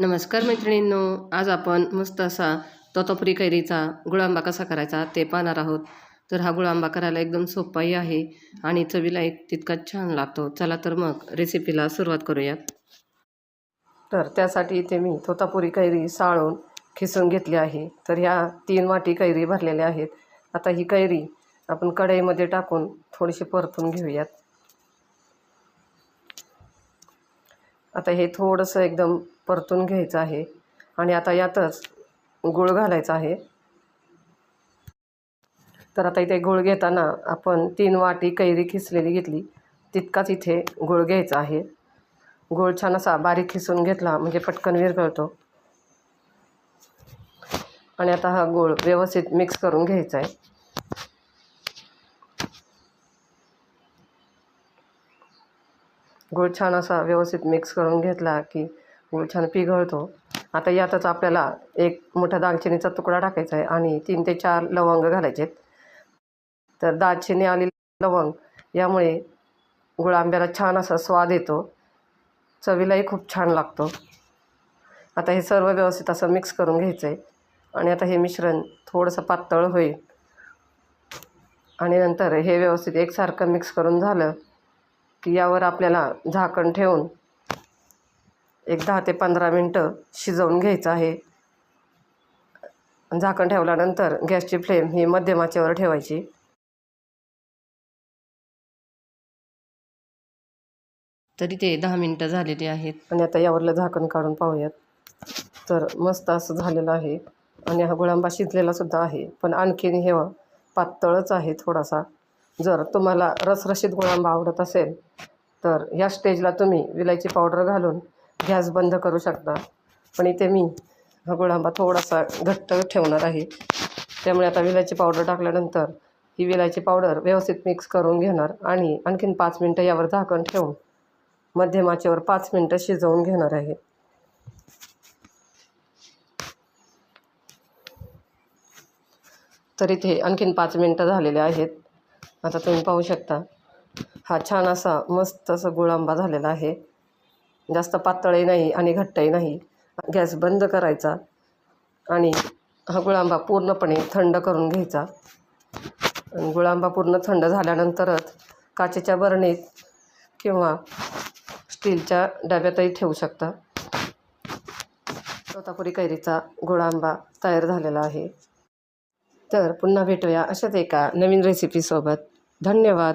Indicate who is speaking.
Speaker 1: नमस्कार मैत्रिणींनो आज आपण मस्त असा तोतापुरी कैरीचा गुळांबा कसा करायचा ते पाहणार आहोत. तर हा गुळांबा करायला एकदम सोपाही आहे आणि चवीला एक तितकाच छान लागतो. चला तर मग रेसिपीला सुरुवात करूयात. तर त्यासाठी इथे मी तोतापुरी कैरी साळून खिसून घेतली आहे. तर ह्या तीन वाटी कैरी भरलेल्या आहेत. आता ही कैरी आपण कढईमध्ये टाकून थोडीशी परतून घेऊयात. आता हे थोडंसं एकदम परतून घ्यायचं आहे आणि आता यातच गूळ घालायचा आहे. तर आता इथे गूळ घेताना आपण तीन वाटी कैरी खिसलेली घेतली. तितकाच इथे गूळ घ्यायचा आहे. गूळ छान असा बारीक खिसून घेतला म्हणजे पटकन विरघळतो. आणि आता हा गूळ व्यवस्थित मिक्स करून घ्यायचा आहे. गूळ छान असा व्यवस्थित मिक्स करून घेतला की छान पिघळतो. आता यातच आपल्याला एक मोठा दालचिनीचा तुकडा टाकायचा आहे आणि तीन ते चार लवंग घालायचे आहेत. तर दालचिनी आली लवंग यामुळे गुळ आंब्याला छान असा स्वाद येतो. चवीलाही खूप छान लागतो. आता हे सर्व व्यवस्थित असं मिक्स करून घ्यायचं आहे आणि आता हे मिश्रण थोडंसं पातळ होईल. आणि नंतर हे व्यवस्थित एकसारखं मिक्स करून झालं की यावर आपल्याला झाकण ठेवून एक दहा ते पंधरा मिनटं शिजवून घ्यायचं आहे. झाकण ठेवल्यानंतर गॅसची फ्लेम ही मध्यम आचेवर ठेवायची. तरी ते दहा मिनटं झालेली आहेत. आणि आता यावरलं झाकण काढून पाहूयात. तर मस्त असं झालेलं आहे. आणि हा गुळांबा शिजलेला सुद्धा आहे. पण आणखीन हे पातळच आहे थोडासा. जर तुम्हाला रसरशीत गुळांबा आवडत असेल तर ह्या स्टेजला तुम्ही विलायची पावडर घालून गॅस बंद करू शकता. पण इथे मी हा गुळांबा थोडासा घट्ट ठेवणार आहे. त्यामुळे आता विलायची पावडर टाकल्यानंतर ही विलायची पावडर व्यवस्थित मिक्स करून घेणार आणि आणखीन पाच मिनटं यावर झाकण ठेवून मध्यमाचेवर पाच मिनटं शिजवून घेणार आहे. तर इथे आणखीन पाच मिनटं झालेले आहेत. आता तुम्ही पाहू शकता. हा छान असा मस्त असा गुळांबा झालेला आहे. जास्त पातळही नाही आणि घट्टही नाही. गॅस बंद करायचा आणि हा गुळांबा पूर्णपणे थंड करून घ्यायचा. आणि गुळांबा पूर्ण थंड झाल्यानंतरच काचेच्या बरणीत किंवा स्टीलच्या डब्यातही ठेवू शकता. तोतापुरी कैरीचा गुळांबा तयार झालेला आहे. तर पुन्हा भेटूया अशाच एका नवीन रेसिपीसोबत धन्यवाद.